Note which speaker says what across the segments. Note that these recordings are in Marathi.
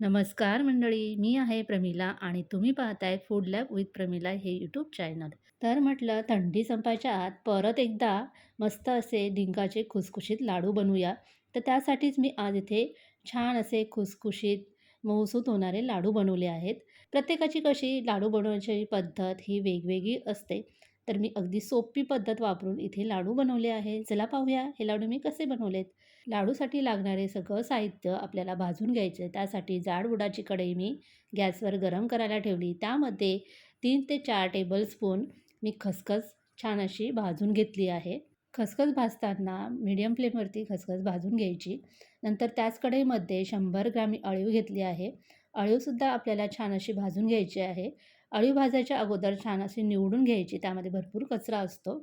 Speaker 1: नमस्कार मंडळी मी आहे प्रमिला आणि तुम्ही पाहताय फूड लॅब विथ प्रमिला हे यूट्यूब चॅनल तर म्हटलं थंडी संपायच्या आत परत एकदा मस्त असे डिंकाचे खुसखुशीत लाडू बनवूया. तर त्यासाठीच मी आज इथे छान असे खुसखुशीत मऊसूत होणारे लाडू बनवले आहेत. प्रत्येकाची कशी लाडू बनवण्याची पद्धत ही वेगवेगळी असते. तर मी अगदी सोपी पद्धत वापरून इथे लाडू बनवले आहे चला पाहूया हे लाडू मी कसे बनवलेत. लाडूसाठी लागणारे सगळं साहित्य आपल्याला भाजून घ्यायचं त्यासाठी जाड बुडाची कढई मी गॅसवर गरम करायला ठेवली. त्यामध्ये तीन ते चार टेबलस्पून मी खसखस छान अशी भाजून घेतली आहे. खसखस भाजताना मीडियम फ्लेमवरती खसखस भाजून घ्यायची. नंतर त्याच कढईमध्ये शंभर ग्रॅम मी अळीव घेतली आहे. अळीवसुद्धा आपल्याला छान अशी भाजून घ्यायची आहे. अळीव भाजायच्या अगोदर छान अशी निवडून घ्यायची त्यामध्ये भरपूर कचरा असतो.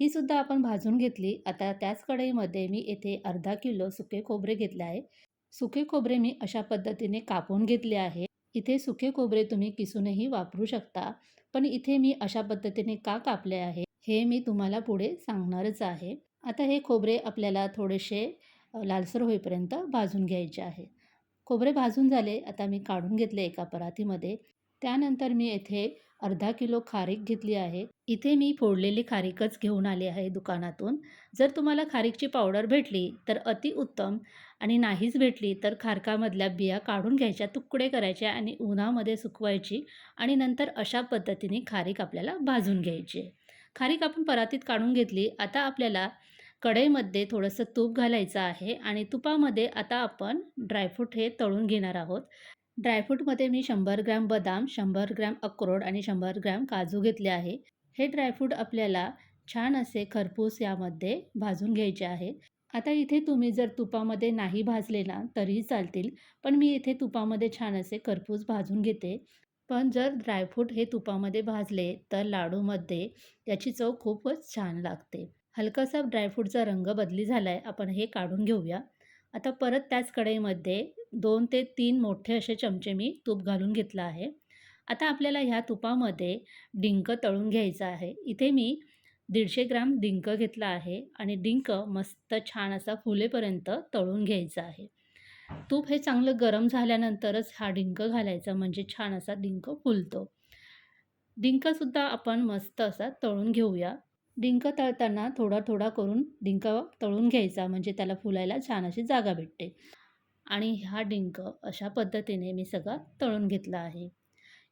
Speaker 1: ही सुद्धा आपण भाजून घेतली. आता त्याच कढईमध्ये मी येथे अर्धा किलो सुके खोबरे घेतले आहे. सुके खोबरे मी अशा पद्धतीने कापून घेतले आहे. इथे सुके खोबरे तुम्ही किसूनही वापरू शकता पण इथे मी अशा पद्धतीने का कापले आहे हे मी तुम्हाला पुढे सांगणारच आहे. आता हे खोबरे आपल्याला थोडेसे लालसर होईपर्यंत भाजून घ्यायचे आहे. खोबरे भाजून झाले आता मी काढून घेतले एका परातीमध्ये. त्यानंतर मी येथे अर्धा किलो खारीक घेतली आहे. इथे मी फोडलेली खारीकच घेऊन आली आहे दुकानातून. जर तुम्हाला खारीकची पावडर भेटली तर अतिउत्तम आणि नाहीच भेटली तर खारकामधल्या बिया काढून घ्यायच्या तुकडे करायचे आणि उन्हामध्ये सुकवायची आणि नंतर अशा पद्धतीने खारीक आपल्याला भाजून घ्यायची. खारीक आपण परातीत काढून घेतली आता आपल्याला कढईमध्ये थोडंसं तूप घालायचं आहे आणि तुपामध्ये आता आपण ड्रायफ्रूट हे तळून घेणार आहोत. ड्रायफ्रूटमध्ये मी शंभर ग्रॅम बदाम शंभर ग्रॅम अक्रोड आणि शंभर ग्रॅम काजू घेतले आहे. हे ड्रायफ्रूट आपल्याला छान असे खरपूस यामध्ये भाजून घ्यायचे आहे. आता इथे तुम्ही जर तुपामध्ये नाही भाजले ना तरीही चालतील पण मी इथे तुपामध्ये छान असे खरपूस भाजून घेते. पण जर ड्रायफ्रूट हे तुपामध्ये भाजले तर लाडूमध्ये त्याची चव खूपच छान लागते. हलकासा ड्रायफ्रूटचा रंग बदली झाला आहे आपण हे काढून घेऊया. आता परत त्याच कढईमध्ये दोन ते तीन मोठे असे चमचे मी तूप घालून घेतलं आहे. आता आपल्याला ह्या तुपामध्ये डिंक तळून घ्यायचं आहे. इथे मी दीडशे ग्राम डिंक घेतला आहे आणि डिंक मस्त छान असा फुलेपर्यंत तळून घ्यायचा आहे. तूप हे चांगलं गरम झाल्यानंतरच हा डिंक घालायचा म्हणजे छान असा डिंक फुलतो. डिंकसुद्धा आपण मस्त असा तळून घेऊया. डिंक तळताना थोडा थोडा करून डिंक तळून घ्यायचा म्हणजे त्याला फुलायला छान अशी जागा भेटते. आणि हा डिंक अशा पद्धतीने मी सगळा तळून घेतला आहे.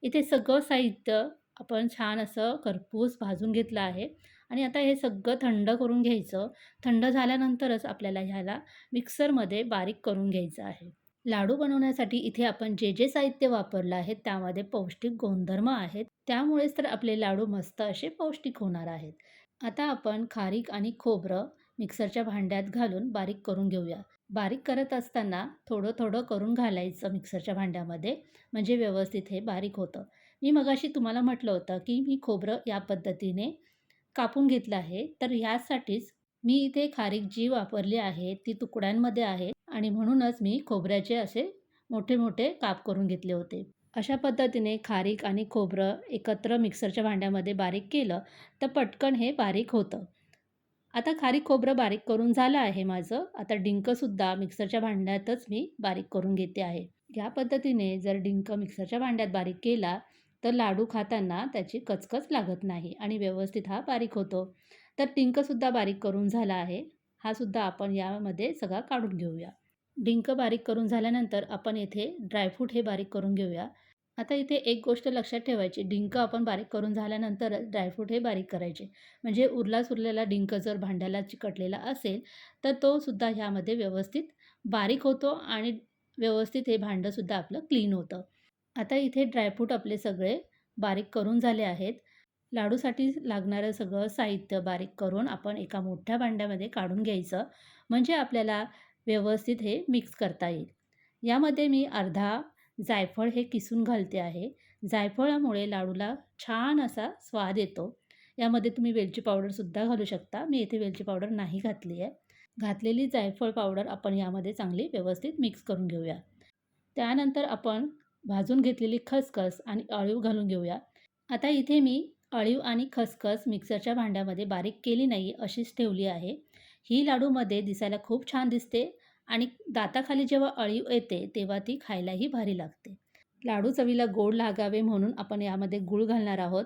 Speaker 1: इथे सगळं साहित्य आपण छान असं खरपूस भाजून घेतलं आहे आणि आता हे सगळं थंड करून घ्यायचं. थंड झाल्यानंतरच आपल्याला ह्याला मिक्सरमध्ये बारीक करून घ्यायचं आहे. लाडू बनवण्यासाठी इथे आपण जे जे साहित्य वापरलं आहे त्यामध्ये पौष्टिक गुणधर्म आहेत. त्यामुळेच तर आपले लाडू मस्त असे पौष्टिक होणार आहेत. आता आपण खारीक आणि खोबरं मिक्सरच्या भांड्यात घालून बारीक करून घेऊया. बारीक करत असताना थोडं थोडं करून घालायचं मिक्सरच्या भांड्यामध्ये म्हणजे व्यवस्थित हे बारीक होतं. मी मगाशी तुम्हाला म्हटलं होतं की मी खोबरं या पद्धतीने कापून घेतलं आहे. तर ह्यासाठीच मी इथे खारीक जी वापरली आहे ती तुकड्यांमध्ये आहे आणि म्हणूनच मी खोबऱ्याचे असे मोठे मोठे काप करून घेतले होते. अशा पद्धतीने खारीक आणि खोबरं एकत्र मिक्सरच्या भांड्यामध्ये बारीक केलं तर पटकन हे बारीक होतं. आता खारीक खोबरं बारीक करून झालं आहे माझं. आता डिंकसुद्धा मिक्सरच्या भांड्यातच मी बारीक करून घेते आहे. या पद्धतीने जर डिंक मिक्सरच्या भांड्यात बारीक केला तर लाडू खाताना त्याची कचकच लागत नाही आणि व्यवस्थित हा बारीक होतो. तर डिंकसुद्धा बारीक करून झाला आहे. हा सुद्धा आपण यामध्ये सगळा काढून घेऊया. डिंक बारीक करून झाल्यानंतर आपण येथे ड्रायफ्रूट हे बारीक करून घेऊया. आता इथे एक गोष्ट लक्षात ठेवायची. डिंक आपण बारीक करून झाल्यानंतर ड्रायफ्रूट हे बारीक करायचे. म्हणजे उरला सुरलेला डिंक जर भांड्याला चिकटलेला असेल तर तो सुद्धा ह्यामध्ये व्यवस्थित बारीक होतो आणि व्यवस्थित हे भांडंसुद्धा आपलं क्लीन होतं. आता इथे ड्रायफ्रूट आपले सगळे बारीक करून झाले आहेत. लाडूसाठी लागणारं सगळं साहित्य बारीक करून आपण एका मोठ्या भांड्यामध्ये काढून घ्यायचं. म्हणजे आपल्याला व्यवस्थित हे मिक्स करता येईल. यामध्ये मी अर्धा जायफळ हे किसून घालते आहे. जायफळामुळे लाडूला छान असा स्वाद येतो. यामध्ये तुम्ही वेलची पावडरसुद्धा घालू शकता. मी इथे वेलची पावडर नाही घातली आहे. घातलेली जायफळ पावडर आपण यामध्ये चांगली व्यवस्थित मिक्स करून घेऊया. त्यानंतर आपण भाजून घेतलेली खसखस आणि अळीव घालून घेऊया. आता इथे मी अळीव आणि खसखस मिक्सरच्या भांड्यामध्ये बारीक केली नाही अशीच ठेवली आहे. ही लाडूमध्ये दिसायला खूप छान दिसते. आणि दाताखाली जेव्हा अळीव येते तेव्हा ती खायलाही भारी लागते. लाडू चवीला गोड लागावे म्हणून आपण यामध्ये गूळ घालणार आहोत.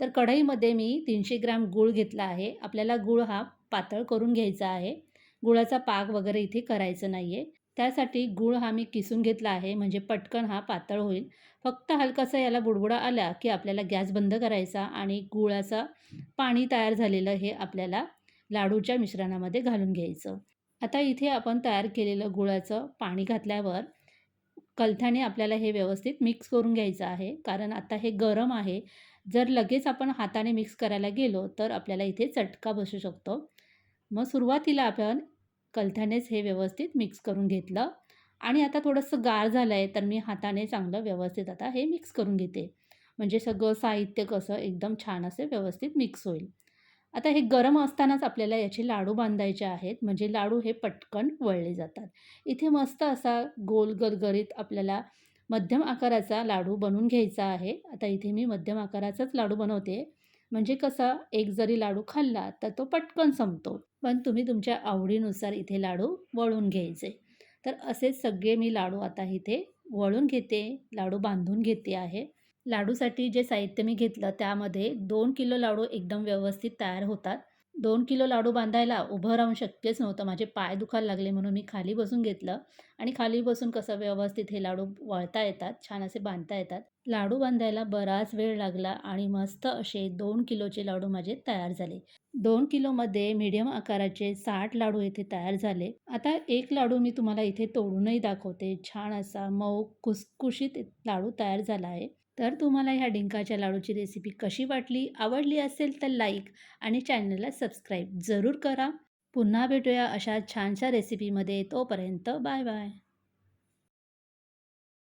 Speaker 1: तर कढईमध्ये मी तीनशे ग्राम गूळ घेतला आहे. आपल्याला गूळ हा पातळ करून घ्यायचा आहे. गुळाचा पाक वगैरे इथे करायचं नाही आहे त्यासाठी गूळ हा मी किसून घेतला आहे. म्हणजे पटकन हा पातळ होईल. फक्त हलकासा याला बुडबुडा आला की आपल्याला गॅस बंद करायचा आणि गुळाचा पाणी तयार झालेलं हे आपल्याला लाडूच्या मिश्रणामध्ये घालून घ्यायचं. आता इथे आपण तयार केलेलं गुळाचं पाणी घातल्यावर कलथ्याने आपल्याला हे व्यवस्थित मिक्स करून घ्यायचं आहे. कारण आता हे गरम आहे. जर लगेच आपण हाताने मिक्स करायला गेलो तर आपल्याला इथे चटका बसू शकतो. मग सुरुवातीला आपण कलथ्यानेच हे व्यवस्थित मिक्स करून घेतलं. आणि आता थोडंसं गार झालं आहे तर मी हाताने चांगलं व्यवस्थित आता हे मिक्स करून घेते. म्हणजे सगळं साहित्य कसं एकदम छान असे व्यवस्थित मिक्स होईल. आता हे गरम असतानाच आपल्याला याचे लाडू बांधायचे आहेत. म्हणजे लाडू हे पटकन वळले जातात. इथे मस्त असा गोल गरगरीत आपल्याला मध्यम आकाराचा लाडू बनवून घ्यायचा आहे. आता इथे मी मध्यम आकाराचाच लाडू बनवते. म्हणजे कसा एक जरी लाडू खाल्ला तर तो पटकन संपतो. पण तुम्ही तुमच्या आवडीनुसार इथे लाडू वळून घ्यायचे. तर असेच सगळे मी लाडू आता इथे वळून घेते लाडू बांधून घेते आहे. लाडूसाठी जे साहित्य मी घेतलं त्यामध्ये दोन किलो लाडू एकदम व्यवस्थित तयार होतात. दोन किलो लाडू बांधायला उभं राहून शक्यच नव्हतं. माझे पाय दुखायला लागले म्हणून मी खाली बसून घेतलं. आणि खाली बसून कसं व्यवस्थित हे लाडू वळता येतात छान असे बांधता येतात. लाडू बांधायला बराच वेळ लागला आणि मस्त असे दोन किलोचे लाडू माझे तयार झाले. दोन किलोमध्ये मीडियम आकाराचे साठ लाडू येथे तयार झाले. आता एक लाडू मी तुम्हाला इथे तोडूनही दाखवते. छान असा मऊ कुसकुशीत लाडू तयार झाला आहे. तर तुम्हाला ह्या डिंकाच्या लाडूची रेसिपी कशी वाटली आवडली असेल तर लाईक आणि चॅनलला सबस्क्राईब जरूर करा. पुन्हा भेटूया अशा छानशा रेसिपीमध्ये तोपर्यंत बाय बाय